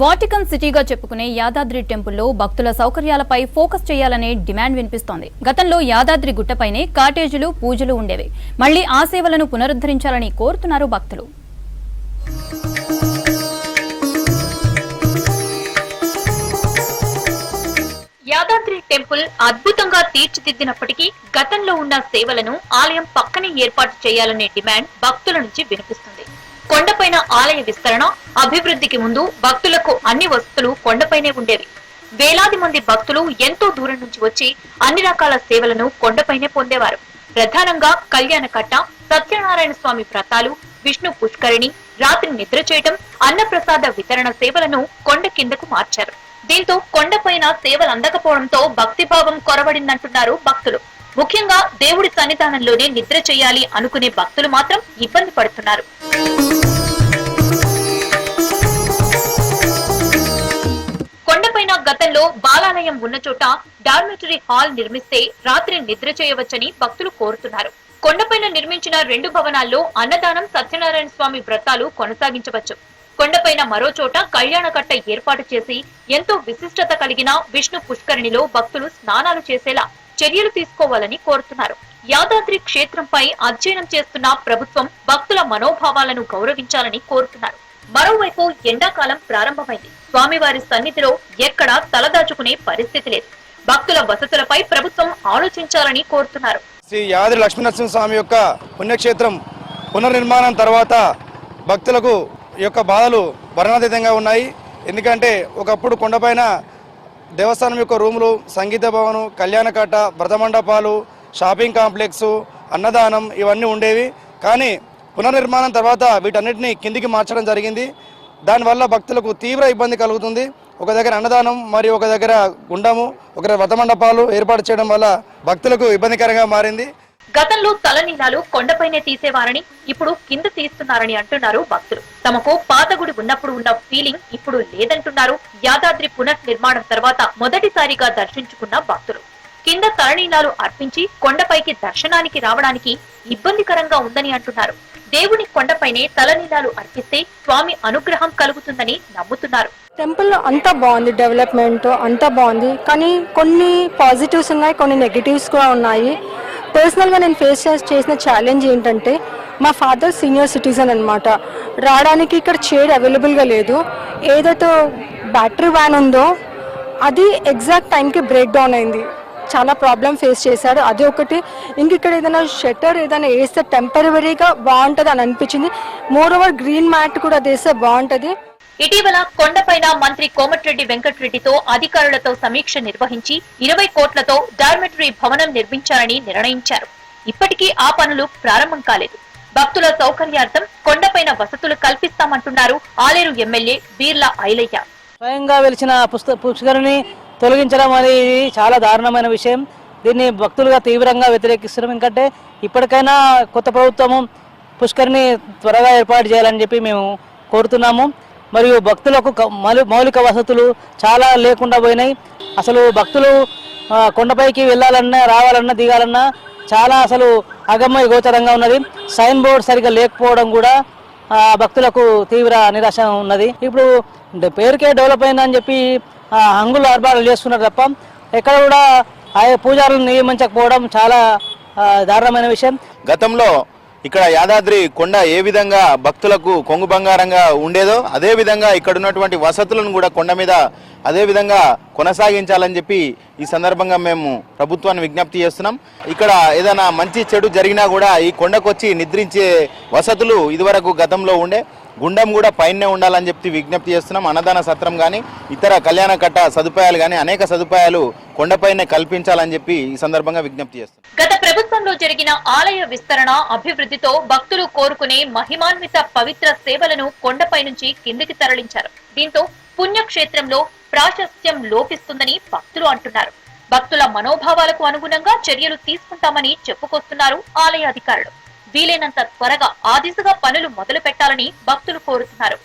Vatican సిటీగా చెప్పుకునే యాదాద్రి టెంపుల్లో భక్తుల సౌకర్యాలపై ఫోకస్ చేయాలనే డిమాండ్ వినిపిస్తోంది. గతంలో యాదాద్రి గుట్టపైనే కాటేజీలు పూజలు ఉండేవి. మళ్ళీ ఆ సేవలను పునరుద్ధరించాలని కోరుతున్నారు భక్తులు. యాదాద్రి టెంపుల్ అద్భుతంగా తీర్చిదిద్దినప్పటికీ గతంలో ఉన్న సేవలను ఆలయం పక్కనే ఏర్పాటు చేయాలనే డిమాండ్ భక్తుల నుంచి వినిపిస్తుంది. కొండపైన ఆలయ విస్తరణ అభివృద్ధికి ముందు భక్తులకు అన్ని వసతులు కొండపైనే ఉండేవి. వేలాది మంది భక్తులు ఎంతో దూరం నుంచి వచ్చి అన్ని రకాల సేవలను కొండపైనే పొందేవారు. ప్రధానంగా కళ్యాణకట్ట సత్యనారాయణ స్వామి వ్రతాలు విష్ణు పుష్కరిణి రాత్రి నిద్ర చేయటం అన్నప్రసాద వితరణ సేవలను కొండ కిందకు మార్చారు. దీంతో కొండపైన సేవలు అందకపోవడంతో భక్తిభావం కొరవడిందంటున్నారు భక్తులు. ముఖ్యంగా దేవుడి సన్నిధానంలోనే నిద్ర చేయాలి అనుకునే భక్తులు మాత్రం ఇబ్బంది పడుతున్నారు. కొండపైన గతంలో బాలాలయం ఉన్న చోట డార్మెటరీ హాల్ నిర్మిస్తే రాత్రి నిద్ర చేయవచ్చని భక్తులు కోరుతున్నారు. కొండపైన నిర్మించిన రెండు భవనాల్లో అన్నదానం సత్యనారాయణ స్వామి వ్రతాలు కొనసాగించవచ్చు. కొండపైన మరో చోట కళ్యాణకట్ట ఏర్పాటు చేసి ఎంతో విశిష్టత కలిగిన విష్ణు పుష్కరిణిలో భక్తులు స్నానాలు చేసేలా చర్యలు తీసుకోవాలని కోరుతున్నారు. యాదాద్రి క్షేత్రంపై అధ్యయనం చేస్తున్న ప్రభుత్వం భక్తుల మనోభావాలను గౌరవించాలని కోరుతున్నారు. మరోవైపు ఎండాకాలం ప్రారంభమైంది. స్వామివారి సన్నిధిలో ఎక్కడా తలదాచుకునే పరిస్థితి లేదు. భక్తుల వసతులపై ప్రభుత్వం ఆలోచించాలని కోరుతున్నారు. శ్రీ యాదాద్రి లక్ష్మీనరసింహ స్వామి యొక్క పుణ్యక్షేత్రం పునర్నిర్మాణం తర్వాత భక్తులకు ఈ యొక్క బాధలు భరణాతీతంగా ఉన్నాయి. ఎందుకంటే ఒకప్పుడు కొండపైన దేవస్థానం యొక్క రూములు సంగీత భవనం కళ్యాణకట్ట వ్రతమండపాలు షాపింగ్ కాంప్లెక్స్ అన్నదానం ఇవన్నీ ఉండేవి. కానీ పునర్నిర్మాణం తర్వాత వీటన్నిటిని కిందికి మార్చడం జరిగింది. దానివల్ల భక్తులకు తీవ్ర ఇబ్బంది కలుగుతుంది. ఒక దగ్గర అన్నదానం మరియు ఒక దగ్గర గుండము ఒక వ్రతమండపాలు ఏర్పాటు చేయడం వల్ల భక్తులకు ఇబ్బందికరంగా మారింది. గతంలో తలనీలాలు కొండపైనే తీసేవారని ఇప్పుడు కింద తీస్తున్నారని అంటున్నారు భక్తులు. తమకు పాత గుడి ఉన్నప్పుడు ఉన్న ఫీలింగ్ ఇప్పుడు లేదంటున్నారు. యాదాద్రి పునర్నిర్మాణం తర్వాత మొదటిసారిగా దర్శించుకున్న భక్తులు. కింద తలనీలాలు అర్పించి కొండపైకి దర్శనానికి రావడానికి ఇబ్బందికరంగా ఉందని అంటున్నారు. దేవుని కొండపైనే తలనీలాలు అర్పిస్తే స్వామి అనుగ్రహం కలుగుతుందని నమ్ముతున్నారు. టెంపుల్ అంతా బాగుంది డెవలప్మెంట్ అంతా బాగుంది. కానీ కొన్ని పాజిటివ్స్ ఉన్నాయి కొన్ని నెగిటివ్స్ కూడా ఉన్నాయి. పర్సనల్గా నేను ఫేస్ చేసిన ఛాలెంజ్ ఏంటంటే మా ఫాదర్ సీనియర్ సిటిజన్ అనమాట రావడానికి ఇక్కడ చైర్ అవైలబుల్గా లేదు. ఏదైతే బ్యాటరీ వ్యాన్ ఉందో అది ఎగ్జాక్ట్ టైంకి బ్రేక్ డౌన్ అయింది. చాలా ప్రాబ్లం ఫేస్ చేశారు. అది ఒకటి. ఇంక ఇక్కడ ఏదైనా షట్టర్ ఏదైనా వేస్తే టెంపరీగా బాగుంటుంది అని అనిపించింది. మోర్ ఓవర్ గ్రీన్ మ్యాట్ కూడా అది వేస్తే బాగుంటుంది. ఇటీవల కొండపైన మంత్రి కోమటిరెడ్డి వెంకటరెడ్డితో అధికారులతో సమీక్ష నిర్వహించి ఇరవై కోట్లతో డార్మెటరీ భవనం నిర్మించాలని నిర్ణయించారు. ఇప్పటికీ ఆ పనులు ప్రారంభం కాలేదు. భక్తుల సౌకర్యార్థం కొండపైన వసతులు కల్పిస్తామంటున్నారు ఆలేరు ఎమ్మెల్యే బీర్లా ఐలయ్య. స్వయంగా వెలిచిన పుస్త పుష్కరిని తొలగించడం అనేది చాలా దారుణమైన విషయం. దీన్ని భక్తులుగా తీవ్రంగా వ్యతిరేకిస్తున్నాం ఎందుకంటే ఇప్పటికైనా కొత్త ప్రభుత్వము పుష్కరిని త్వరగా ఏర్పాటు చేయాలని చెప్పి మేము కోరుతున్నాము. మరియు భక్తులకు మౌలి- మౌలిక వసతులు చాలా లేకుండా పోయినాయి. అసలు భక్తులు కొండపైకి వెళ్ళాలన్నా రావాలన్నా దిగాలన్నా చాలా అసలు అగమ్య గోచరంగా ఉన్నది. సైన్ బోర్డ్ సరిగా లేకపోవడం కూడా భక్తులకు తీవ్ర నిరాశ ఉన్నది. ఇప్పుడు పేరుకే డెవలప్ అయిందని చెప్పి హంగులు ఆర్భాలు చేస్తున్నారు తప్ప ఎక్కడ కూడా ఆయా పూజారులను నియమించకపోవడం చాలా దారుణమైన విషయం. గతంలో ఇక్కడ యాదాద్రి కొండ ఏ విధంగా భక్తులకు కొంగు బంగారంగా ఉండేదో అదే విధంగా ఇక్కడ ఉన్నటువంటి వసతులను కూడా కొండ మీద అదే విధంగా కొనసాగించాలని చెప్పి ఈ సందర్భంగా మేము ప్రభుత్వాన్ని విజ్ఞప్తి చేస్తున్నాం. ఇక్కడ ఏదైనా మంచి చెడు జరిగినా కూడా ఈ కొండకొచ్చి నిద్రించే వసతులు ఇదివరకు గతంలో ఉండే. గుండం కూడా పైనే ఉండాలని చెప్పి విజ్ఞప్తి చేస్తున్నాం. అన్నదాన సత్రం కానీ ఇతర కళ్యాణ కట్ట సదుపాయాలు కానీ అనేక సదుపాయాలు కొండపైనే కల్పించాలని చెప్పి ఈ సందర్భంగా విజ్ఞప్తి చేస్తున్నాం. గత ప్రభుత్వంలో జరిగిన ఆలయ విస్తరణ అభివృద్ధితో భక్తులు కోరుకునే మహిమాన్విత పవిత్ర సేవలను కొండపై నుంచి కిందికి తరలించారు. దీంతో పుణ్యక్షేత్రంలో ప్రాశస్త్యం లోపిస్తుందని భక్తులు అంటున్నారు. భక్తుల మనోభావాలకు అనుగుణంగా చర్యలు తీసుకుంటామని చెప్పుకొస్తున్నారు ఆలయ అధికారులు. వీలైనంత త్వరగా ఆ దిశగా పనులు మొదలు పెట్టాలని భక్తులు కోరుతున్నారు.